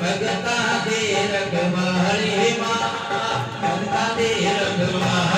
भगता दे रखवारी माँ भगता दे रखवारी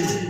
Sim.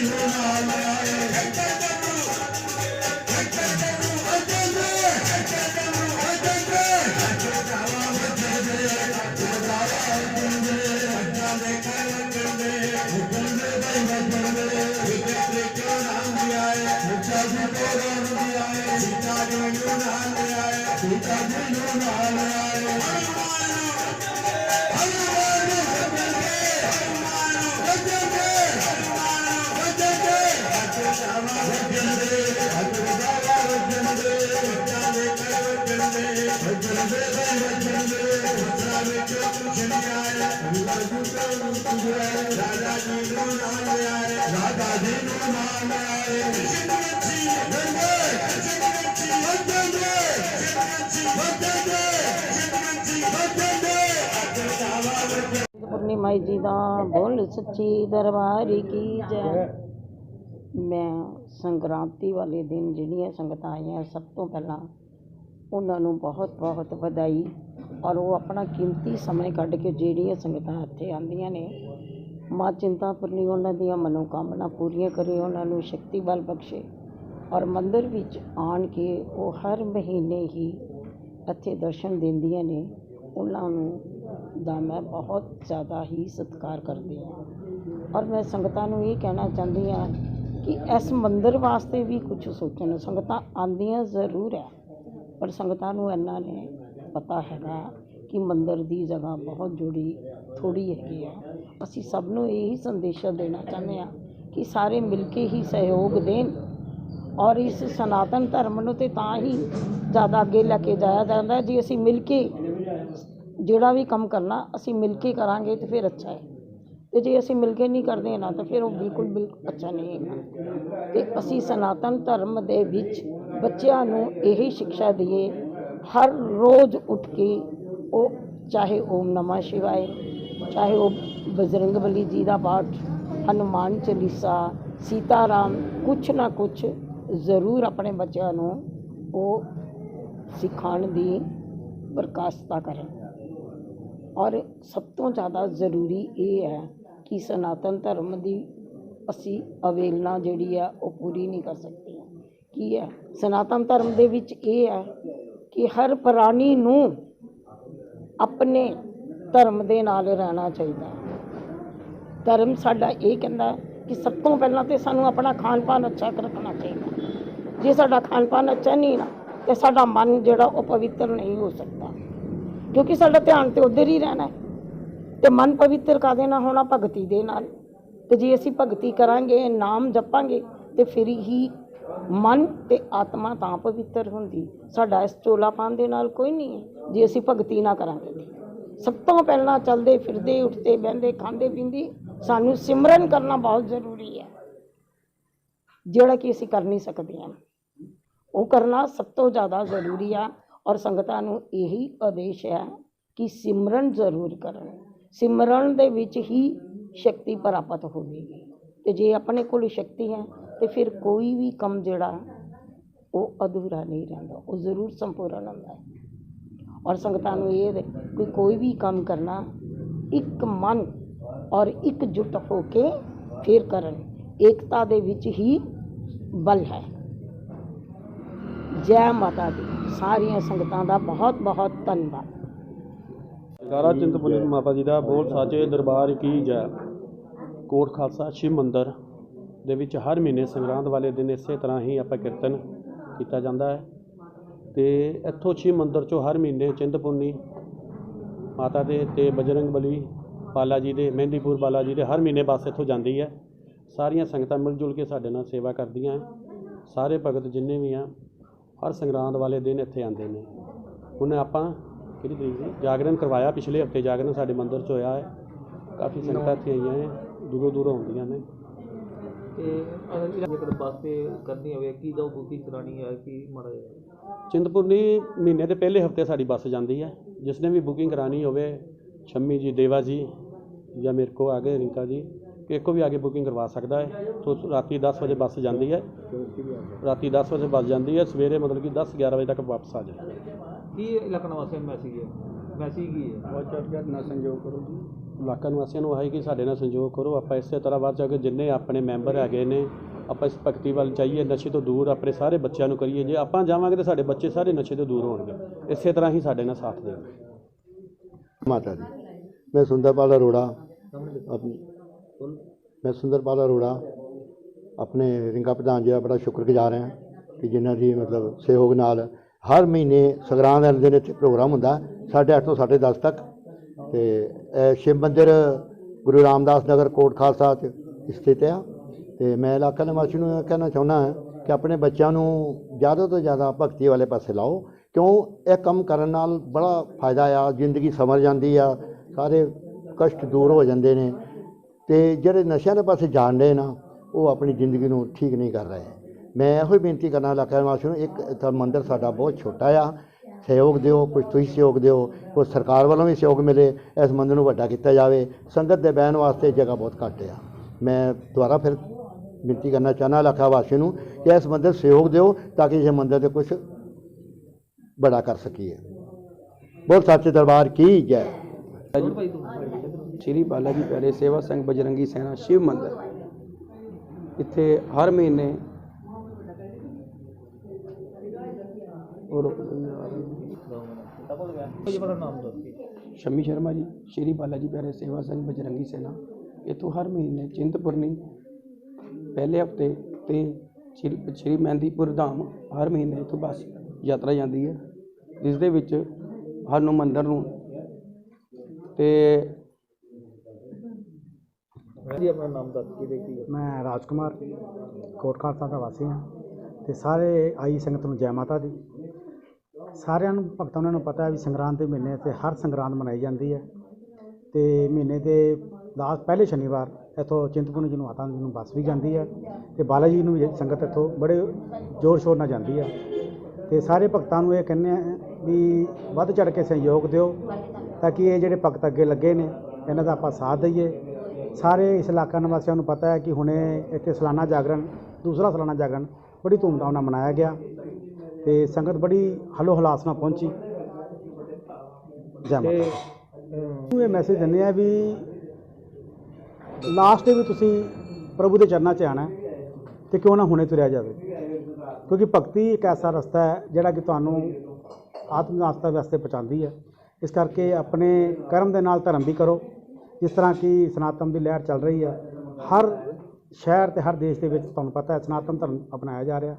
چن دا آي چن دا چن دا چن ਮਾਈ ਜੀ ਦਾ ਬੋਲ ਸੱਚੀ ਦਰਬਾਰੀ ਕੀ ਜੈ। ਮੈਂ ਸੰਗਰਾਂਤੀ ਵਾਲੇ ਦਿਨ ਜਿਹੜੀਆਂ ਸੰਗਤਾਂ ਆਈਆਂ, ਸਭ ਤੋਂ ਪਹਿਲਾਂ ਉਹਨਾਂ ਨੂੰ ਬਹੁਤ ਬਹੁਤ ਵਧਾਈ ਔਰ ਉਹ ਆਪਣਾ ਕੀਮਤੀ ਸਮੇਂ ਕੱਢ ਕੇ ਜਿਹੜੀਆਂ ਸੰਗਤਾਂ ਇੱਥੇ ਆਉਂਦੀਆਂ ਨੇ, ਮਾਂ ਚਿੰਤਾਪੁਰਨੀ ਉਹਨਾਂ ਦੀਆਂ ਮਨੋਕਾਮਨਾ ਪੂਰੀਆਂ ਕਰੇ, ਉਹਨਾਂ ਨੂੰ ਸ਼ਕਤੀ ਬਲ ਬਖਸ਼ੇ ਔਰ ਮੰਦਰ ਵਿੱਚ ਆਣ ਕੇ ਉਹ ਹਰ ਮਹੀਨੇ ਹੀ ਇੱਥੇ ਦਰਸ਼ਨ ਦਿੰਦੀਆਂ ਨੇ, ਉਹਨਾਂ ਨੂੰ ਦਾ ਮੈਂ ਬਹੁਤ ਜ਼ਿਆਦਾ ਹੀ ਸਤਿਕਾਰ ਕਰਦੀ ਹਾਂ। ਔਰ ਮੈਂ ਸੰਗਤਾਂ ਨੂੰ ਇਹ ਕਹਿਣਾ ਚਾਹੁੰਦੀ ਹਾਂ ਕਿ ਇਸ ਮੰਦਿਰ ਵਾਸਤੇ ਵੀ ਕੁਝ ਸੋਚਣ ਸੰਗਤਾਂ ਆਂਦੀਆਂ ਜ਼ਰੂਰ ਹੈ, ਪਰ ਸੰਗਤਾਂ ਨੂੰ ਇੰਨਾ ਨੇ ਪਤਾ ਹੈਗਾ ਕਿ ਮੰਦਿਰ ਦੀ ਜਗ੍ਹਾ ਬਹੁਤ ਜੁੜੀ ਥੋੜੀ ਹੈਗੀ ਆ। ਅਸੀਂ ਸਭ ਨੂੰ ਇਹੀ ਸੰਦੇਸ਼ਾ ਦੇਣਾ ਚਾਹੁੰਦੇ ਹਾਂ ਕਿ ਸਾਰੇ ਮਿਲ ਕੇ ਹੀ ਸਹਿਯੋਗ ਦੇਣ ਔਰ ਇਸ ਸਨਾਤਨ ਧਰਮ ਨੂੰ ਤੇ ਤਾਂ ਹੀ ਜ਼ਿਆਦਾ ਅੱਗੇ ਲੈ ਕੇ ਜਾਇਆ ਜਾਂਦਾ ਹੈ। ਜੇ ਅਸੀਂ ਮਿਲ ਕੇ ਜਿਹੜਾ ਵੀ ਕੰਮ ਕਰਨਾ, ਅਸੀਂ ਮਿਲ ਕੇ ਕਰਾਂਗੇ ਤੇ ਫਿਰ ਅੱਛਾ ਹੈ। ਤੇ ਜੇ ਅਸੀਂ ਮਿਲ ਕੇ ਨਹੀਂ ਕਰਦੇ ਨਾ, ਤਾਂ ਫਿਰ ਉਹ ਬਿਲਕੁਲ ਬਿਲਕੁਲ ਅੱਛਾ ਨਹੀਂ ਹੈਗਾ। ਤੇ ਅਸੀਂ ਸਨਾਤਨ ਧਰਮ ਦੇ ਵਿੱਚ ਬੱਚਿਆਂ ਨੂੰ ਇਹੀ ਸਿੱਖਿਆ ਦਈਏ, ਹਰ ਰੋਜ਼ ਉੱਠ ਕੇ ਉਹ, ਚਾਹੇ ਓਮ ਨਮः ਸ਼ਿਵਾਏ, ਚਾਹੇ ਉਹ ਬਜਰੰਗ ਬਲੀ ਜੀ ਦਾ ਪਾਠ, ਹਨੂਮਾਨ ਚਾਲੀਸਾ ਸੀਤਾ ਰਾਮ ਕੁਛ ਨਾ ਕੁਛ ਜ਼ਰੂਰ ਆਪਣੇ ਬੱਚਿਆਂ ਨੂੰ ਉਹ ਸਿਖਾਉਣ ਦੀ ਪ੍ਰਕਾਸ਼ਤਾ ਕਰਨ। ਔਰ ਸਭ ਤੋਂ ਜ਼ਿਆਦਾ ਜ਼ਰੂਰੀ ਇਹ ਹੈ ਕਿ ਸਨਾਤਨ ਧਰਮ ਦੀ ਅਸੀਂ ਅਵੇਲਨਾ ਜਿਹੜੀ ਆ, ਉਹ ਪੂਰੀ ਨਹੀਂ ਕਰ ਸਕਦੇ। ਕੀ ਹੈ? ਸਨਾਤਨ ਧਰਮ ਦੇ ਵਿੱਚ ਇਹ ਹੈ ਕਿ ਹਰ ਪ੍ਰਾਣੀ ਨੂੰ ਆਪਣੇ ਧਰਮ ਦੇ ਨਾਲ ਰਹਿਣਾ ਚਾਹੀਦਾ ਧਰਮ ਸਾਡਾ ਇਹ ਕਹਿੰਦਾ ਕਿ ਸਭ ਤੋਂ ਪਹਿਲਾਂ ਤੇ ਸਾਨੂੰ ਆਪਣਾ ਖਾਣ ਪਾਨ ਅੱਛਾ ਰੱਖਣਾ ਚਾਹੀਦਾ ਜੇ ਸਾਡਾ ਖਾਣ ਪਾਨ ਅੱਛਾ ਨਹੀਂ ਨਾ, ਤੇ ਸਾਡਾ ਮਨ ਜਿਹੜਾ ਉਹ ਪਵਿੱਤਰ ਨਹੀਂ ਹੋ ਸਕਦਾ। ਕਿਉਂਕਿ ਸਾਡਾ ਧਿਆਨ ਤੇ ਉਧਰ ਹੀ ਰਹਿਣਾ ਹੈ। ਤੇ ਮਨ ਪਵਿੱਤਰ ਕਾਦੇ ਨਾਲ ਹੋਣਾ ਭਗਤੀ ਦੇ ਨਾਲ। ਤੇ ਜੇ ਅਸੀਂ ਭਗਤੀ ਕਰਾਂਗੇ, ਨਾਮ ਜਪਾਂਗੇ, ਤੇ ਫਿਰ ਹੀ ਮਨ ਤੇ ਆਤਮਾ ਤਾਂ ਪਵਿੱਤਰ ਹੁੰਦੀ। ਸਾਡਾ ਇਸ ਚੋਲਾ ਪਾਣ ਦੇ ਨਾਲ ਕੋਈ ਨਹੀਂ ਹੈ, ਜੇ ਅਸੀਂ ਭਗਤੀ ਨਾ ਕਰਾਂਗੇ। ਸਭ ਤੋਂ ਪਹਿਲਾਂ ਚੱਲਦੇ ਫਿਰਦੇ, ਉੱਠਦੇ, ਬਹਿੰਦੇ, ਖਾਂਦੇ, ਪੀਂਦੇ, ਸਾਨੂੰ ਸਿਮਰਨ ਕਰਨਾ ਬਹੁਤ ਜ਼ਰੂਰੀ ਹੈ। ਜਿਹੜਾ ਕਿ ਅਸੀਂ ਕਰ ਨਹੀਂ ਸਕਦੇ ਹਾਂ। ਉਹ ਕਰਨਾ ਸਭ ਤੋਂ ਜ਼ਿਆਦਾ ਜ਼ਰੂਰੀ ਆ, ਔਰ ਸੰਗਤਾਂ ਨੂੰ ਇਹੀ ਆਦੇਸ਼ ਹੈ ਕਿ ਸਿਮਰਨ ਜ਼ਰੂਰ ਕਰਨ। ਸਿਮਰਨ ਦੇ ਵਿੱਚ ਹੀ ਸ਼ਕਤੀ ਪ੍ਰਾਪਤ ਹੋਵੇਗੀ। ਅਤੇ ਜੇ ਆਪਣੇ ਕੋਲ ਸ਼ਕਤੀ ਹੈ, ਤਾਂ ਫਿਰ ਕੋਈ ਵੀ ਕੰਮ ਜਿਹੜਾ, ਉਹ ਅਧੂਰਾ ਨਹੀਂ ਰਹਿੰਦਾ। ਉਹ ਜ਼ਰੂਰ ਸੰਪੂਰਨ ਹੁੰਦਾ ਹੈ। ਔਰ ਸੰਗਤਾਂ ਨੂੰ ਇਹ ਹੈ ਕਿ ਕੋਈ ਵੀ ਕੰਮ ਕਰਨਾ, ਇੱਕ ਮਨ ਔਰ ਇੱਕ ਇਕਜੁੱਟ ਹੋ ਕੇ ਫਿਰ ਕਰਨ, ਏਕਤਾ ਦੇ ਵਿੱਚ ਹੀ ਬਲ ਹੈ। ਜੈ ਮਾਤਾ ਦੀ। ਸਾਰੀਆਂ ਸੰਗਤਾਂ ਦਾ ਬਹੁਤ ਬਹੁਤ ਧੰਨਵਾਦ। ਗਾਰਾ ਚਿੰਤਪੁਰਨੀ ਮਾਤਾ ਜੀ ਦਾ ਬੋਲ ਸਾਚੇ ਦਰਬਾਰ ਕੀ ਜੈ। ਕੋਟ ਖਾਲਸਾ, ਸ਼ਿਵ ਮੰਦਰ ਦੇ ਵਿੱਚ ਹਰ ਮਹੀਨੇ ਸੰਗਰਾਂਦ ਵਾਲੇ ਦਿਨ ਇਸੇ ਤਰ੍ਹਾਂ ਹੀ ਆਪਾਂ ਕੀਰਤਨ ਕੀਤਾ ਜਾਂਦਾ ਹੈ। ਤੇ ਇੱਥੋਂ ਸ਼ਿਵ ਮੰਦਰ ਚੋਂ ਹਰ ਮਹੀਨੇ ਚਿੰਤਪੁਰਨੀ ਮਾਤਾ ਦੇ ਤੇ ਬਜਰੰਗ ਬਲੀ ਬਾਲਾ ਜੀ ਦੇ, ਮਹਿੰਦੀਪੁਰ ਬਾਲਾ ਜੀ ਦੇ ਹਰ ਮਹੀਨੇ ਬੱਸ ਇੱਥੋਂ ਜਾਂਦੀ ਹੈ। ਸਾਰੀਆਂ ਸੰਗਤਾਂ ਮਿਲ ਜੁਲ ਕੇ ਸਾਡੇ ਨਾਲ ਸੇਵਾ ਕਰਦੀਆਂ ਸਾਰੇ ਭਗਤ ਜਿੰਨੇ ਵੀ ਆ, ਹਰ ਸੰਗਰਾਂਦ ਵਾਲੇ ਦਿਨ ਇੱਥੇ ਆਉਂਦੇ ਨੇ। ਹੁਣ ਆਪਾਂ ਕਿਹੜੀ ਤਰੀਕ ਸੀ? ਜਾਗਰਣ ਕਰਵਾਇਆ ਪਿਛਲੇ ਹਫ਼ਤੇ ਜਾਗਰਣ ਸਾਡੇ ਮੰਦਿਰ 'ਚ ਹੋਇਆ ਹੈ। ਕਾਫੀ ਸੰਗਤਾਂ ਇੱਥੇ ਆਈਆਂ ਹੈ ਦੂਰੋਂ ਦੂਰੋਂ ਆਉਂਦੀਆਂ ਨੇ। ਤੇ ਅਗਰ ਜੇਕਰ ਬੱਸ ਤੇ ਕਰਨੀ ਹੋਵੇ ਕੀ ਦਾ ਬੁਕਿੰਗ ਕਰਾਣੀ ਹੈ ਕੀ ਮਾੜਾ ਜਿਹਾ? ਚਿੰਤਪੁਰਨੀ ਮਹੀਨੇ ਦੇ ਪਹਿਲੇ ਹਫ਼ਤੇ ਸਾਡੀ ਬੱਸ ਜਾਂਦੀ ਹੈ। ਜਿਸ ਨੇ ਵੀ ਬੁਕਿੰਗ ਕਰਾਣੀ ਹੋਵੇ ਸ਼ੰਮੀ ਜੀ ਦੇਵਾ ਜੀ ਜਾਂ ਮੇਰੇ ਕੋ ਆਗੇ ਰਿੰਕਾ ਜੀ ਕੋ ਵੀ ਆਗੇ ਬੁਕਿੰਗ ਕਰਵਾ ਸਕਦਾ ਹੈ। ਤੋਂ ਰਾਤੀ 10 ਵਜੇ ਬੱਸ ਜਾਂਦੀ ਹੈ। ਰਾਤੀ 10 ਵਜੇ ਬੱਸ ਜਾਂਦੀ ਹੈ। ਸਵੇਰੇ ਮਤਲਬ ਕਿ 10 11 ਵਜੇ ਤੱਕ ਵਾਪਸ ਆ ਜਾਏ। ਕੀ ਇਲਾਕਾ ਨਿਵਾਸੀਆਂ ਨੂੰ ਮੈਸੇਜ ਹੈ? ਮੈਸੇਜ ਕੀ ਹੈ? ਇਲਾਕਾ ਨਿਵਾਸੀਆਂ ਨੂੰ ਆਹੀ ਕਿ ਸਾਡੇ ਨਾਲ ਸੰਯੋਗ ਕਰੋ। ਆਪਾਂ ਇਸੇ ਤਰ੍ਹਾਂ ਵੱਧ ਜਾ ਕੇ ਜਿੰਨੇ ਆਪਣੇ ਮੈਂਬਰ ਹੈਗੇ ਨੇ ਆਪਾਂ ਇਸ ਭਗਤੀ ਵੱਲ ਚਾਹੀਏ ਨਸ਼ੇ ਤੋਂ ਦੂਰ ਆਪਣੇ ਸਾਰੇ ਬੱਚਿਆਂ ਨੂੰ ਕਰੀਏ। ਜੇ ਆਪਾਂ ਜਾਵਾਂਗੇ ਤਾਂ ਸਾਡੇ ਬੱਚੇ ਸਾਰੇ ਨਸ਼ੇ ਤੋਂ ਦੂਰ ਹੋਣਗੇ। ਇਸੇ ਤਰ੍ਹਾਂ ਹੀ ਸਾਡੇ ਨਾਲ ਸਾਥ ਦੇਣਗੇ ਮਾਤਾ ਦੀ ਮੈਂ ਸੁੰਦਰਪਾਲ ਅਰੋੜਾ ਆਪਣੀ ਮੈਂ ਸੁੰਦਰਪਾਲ ਅਰੋੜਾ ਆਪਣੇ ਰਿੰਗਾ ਪ੍ਰਧਾਨ ਜੀ ਦਾ ਬੜਾ ਸ਼ੁਕਰਗੁਜ਼ਾਰ ਹਾਂ ਕਿ ਜਿਨ੍ਹਾਂ ਦੀ ਮਤਲਬ ਸਹਿਯੋਗ ਨਾਲ ਹਰ ਮਹੀਨੇ ਸੰਗਰਾਂਦ ਦੇ ਦਿਨ ਇੱਥੇ ਪ੍ਰੋਗਰਾਮ ਹੁੰਦਾ 8:30 ਤੋਂ 10:30 ਤੱਕ। ਤੇ, ਇਹ ਸ਼ਿਵ ਮੰਦਿਰ ਗੁਰੂ ਰਾਮਦਾਸ ਨਗਰ ਕੋਟ ਖਾਲਸਾ 'ਚ ਸਥਿਤ ਆ। ਤੇ ਮੈਂ ਇਲਾਕਾ ਨਿਵਾਸੀ ਨੂੰ ਇਹ ਕਹਿਣਾ ਚਾਹੁੰਦਾ ਹਾਂ ਕਿ ਆਪਣੇ ਬੱਚਿਆਂ ਨੂੰ ਜ਼ਿਆਦਾ ਤੋਂ ਜ਼ਿਆਦਾ ਭਗਤੀ ਵਾਲੇ ਪਾਸੇ ਲਾਓ। ਕਿਉਂ? ਇਹ ਕੰਮ ਕਰਨ ਨਾਲ ਬੜਾ ਫਾਇਦਾ ਆ, ਜ਼ਿੰਦਗੀ ਸਮਰ ਜਾਂਦੀ ਆ, ਸਾਰੇ ਕਸ਼ਟ ਦੂਰ ਹੋ ਜਾਂਦੇ ਨੇ। ਤੇ ਜਿਹੜੇ ਨਸ਼ਿਆਂ ਦੇ ਪਾਸੇ ਜਾਣਦੇ ਨਾ, ਉਹ ਆਪਣੀ ਜ਼ਿੰਦਗੀ ਨੂੰ ਠੀਕ ਨਹੀਂ ਕਰ ਰਹੇ। ਮੈਂ ਇਹੋ ਹੀ ਬੇਨਤੀ ਕਰਨਾ ਇਲਾਕਾ ਨਿਵਾਸੀ ਨੂੰ, ਇੱਕ ਇੱਥੇ ਮੰਦਿਰ ਸਾਡਾ ਬਹੁਤ ਛੋਟਾ ਆ। ਸਹਿਯੋਗ ਦਿਓ ਕੁਝ ਤੁਸੀਂ ਸਹਿਯੋਗ ਦਿਓ ਕੁਝ ਸਰਕਾਰ ਵੱਲੋਂ ਵੀ ਸਹਿਯੋਗ ਮਿਲੇ, ਇਸ ਮੰਦਿਰ ਨੂੰ ਵੱਡਾ ਕੀਤਾ ਜਾਵੇ। ਸੰਗਤ ਦੇ ਬਹਿਣ ਵਾਸਤੇ ਜਗ੍ਹਾ ਬਹੁਤ ਘੱਟ ਆ। ਮੈਂ ਦੁਬਾਰਾ ਫਿਰ ਬੇਨਤੀ ਕਰਨਾ ਚਾਹੁੰਦਾ ਇਲਾਕਾ ਵਾਸੀ ਨੂੰ ਕਿ ਇਸ ਮੰਦਿਰ ਸਹਿਯੋਗ ਦਿਓ ਤਾਂ ਕਿ ਇਹ ਮੰਦਿਰ ਤੇ ਕੁਝ ਬੜਾ ਕਰ ਸਕੀਏ। ਬਹੁਤ ਸੱਚੇ ਦਰਬਾਰ ਕੀ ਜੈ। ਸ਼੍ਰੀ ਬਾਲਾ ਜੀ ਪਿਆਰੇ ਸੇਵਾ ਸਿੰਘ ਬਜਰੰਗੀ ਸੈਨਾ ਸ਼ਿਵ ਮੰਦਰ। ਇੱਥੇ ਹਰ ਮਹੀਨੇ ਔਰ ਸ਼ਮੀ ਸ਼ਰਮਾ ਜੀ ਸ਼੍ਰੀ ਬਾਲਾ ਜੀ ਪਿਆਰੇ ਸੇਵਾ ਸਿੰਘ ਬਜਰੰਗੀ ਸੈਨਾ। ਇੱਥੋਂ ਹਰ ਮਹੀਨੇ ਚਿੰਤਪੁਰਨੀ ਪਹਿਲੇ ਹਫ਼ਤੇ ਤੇ ਸ਼੍ਰੀ ਸ਼੍ਰੀ ਮਹਿੰਦੀਪੁਰ ਧਾਮ ਹਰ ਮਹੀਨੇ ਇੱਥੋਂ ਬੱਸ ਯਾਤਰਾ ਜਾਂਦੀ ਹੈ। ਜਿਸ ਦੇ ਵਿੱਚ ਸਾਨੂੰ ਮੰਦਰ ਨੂੰ ਤੇ ਜੀ ਆਪਣਾ ਨਾਮ ਦੱਸ ਕੇ ਦੇਖੀ ਮੈਂ ਰਾਜਕੁਮਾਰ ਕੋਟ ਖਾਲਸਾ ਦਾ ਵਾਸੀ ਹਾਂ ਤੇ ਸਾਰੇ ਆਈ ਸੰਗਤ ਨੂੰ ਜੈ ਮਾਤਾ ਦੀ। ਸਾਰਿਆਂ ਨੂੰ ਭਗਤਾਂ ਉਹਨਾਂ ਨੂੰ ਪਤਾ ਹੈ ਵੀ ਸੰਗਰਾਂਦ ਦੇ ਮਹੀਨੇ ਤੇ ਹਰ ਸੰਗਰਾਂਦ ਮਨਾਈ ਜਾਂਦੀ ਹੈ ਤੇ ਮਹੀਨੇ ਦੇ ਲਾਸਟ ਪਹਿਲੇ ਸ਼ਨੀਵਾਰ ਇੱਥੋਂ ਚਿੰਤਪੁਰਨੀ ਜੀ ਨੂੰ ਮਾਤਾ ਜੀ ਨੂੰ ਬੱਸ ਵੀ ਜਾਂਦੀ ਹੈ ਤੇ ਬਾਲਾ ਜੀ ਨੂੰ ਵੀ ਸੰਗਤ ਇੱਥੋਂ ਬੜੇ ਜ਼ੋਰ ਸ਼ੋਰ ਨਾਲ ਜਾਂਦੀ ਹੈ ਤੇ ਸਾਰੇ ਭਗਤਾਂ ਨੂੰ ਇਹ ਕਹਿੰਦੇ ਆ ਵੀ ਵੱਧ ਚੜ ਕੇ ਸਹਿਯੋਗ ਦਿਓ ਤਾਂ ਕਿ ਇਹ ਜਿਹੜੇ ਭਗਤ ਅੱਗੇ ਲੱਗੇ ਨੇ, ਇਹਨਾਂ ਦਾ ਆਪਾਂ ਸਾਥ ਦਈਏ। ਸਾਰੇ ਇਸ ਇਲਾਕਾ ਨਿਵਾਸੀਆਂ ਨੂੰ ਪਤਾ ਹੈ ਕਿ ਹੁਣੇ ਇੱਥੇ ਸਾਲਾਨਾ ਜਾਗਰਣ, ਦੂਸਰਾ ਸਾਲਾਨਾ ਜਾਗਰਣ ਬੜੀ ਧੂਮਧਾਮ ਨਾਲ ਮਨਾਇਆ ਗਿਆ। ਤੇ ਸੰਗਤ ਬੜੀ ਹਲੋ ਹਲਾਸ ਨਾਲ ਪਹੁੰਚੀ। ਜੈ ਮਾਤਾ ਨੂੰ ਇਹ ਮੈਸੇਜ ਦਿੰਦੇ ਆ ਵੀ ਲਾਸਟ ਤੇ ਵੀ ਤੁਸੀਂ ਪ੍ਰਭੂ ਦੇ ਚਰਨਾਂ 'ਚ ਆਣਾ ਤੇ ਕਿਉਂ ਨਾ ਹੁਣੇ ਤੁਰਿਆ ਜਾਵੇ। ਕਿਉਂਕਿ ਭਗਤੀ ਇੱਕ ਐਸਾ ਰਸਤਾ ਹੈ ਜਿਹੜਾ ਕਿ ਤੁਹਾਨੂੰ ਆਤਮ ਆਸਥਾ ਵਾਸਤੇ ਪਹੁੰਚਾਉਂਦੀ ਹੈ। ਇਸ ਕਰਕੇ ਆਪਣੇ ਕਰਮ ਦੇ ਨਾਲ ਧਰਮ ਵੀ ਕਰੋ। ਜਿਸ ਤਰ੍ਹਾਂ ਕਿ ਸਨਾਤਨ ਦੀ ਲਹਿਰ ਚੱਲ ਰਹੀ ਹੈ। ਹਰ ਸ਼ਹਿਰ ਤੇ ਹਰ ਦੇਸ਼ ਦੇ ਵਿੱਚ ਤੁਹਾਨੂੰ ਪਤਾ ਹੈ ਸਨਾਤਨ ਧਰਮ ਅਪਣਾਇਆ ਜਾ ਰਿਹਾ।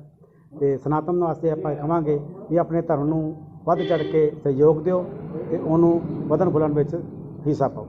ਤੇ ਸਨਾਤਨ ਵਾਸਤੇ ਆਪਾਂ ਇਹ ਕਹਾਂਗੇ ਵੀ ਆਪਣੇ ਧਰਮ ਨੂੰ ਵੱਧ ਚੜ ਕੇ ਸਹਿਯੋਗ ਦਿਓ ਤੇ ਉਹਨੂੰ ਵਧਣ ਫੁੱਲਣ ਵਿੱਚ ਹਿੱਸਾ ਪਾਓ।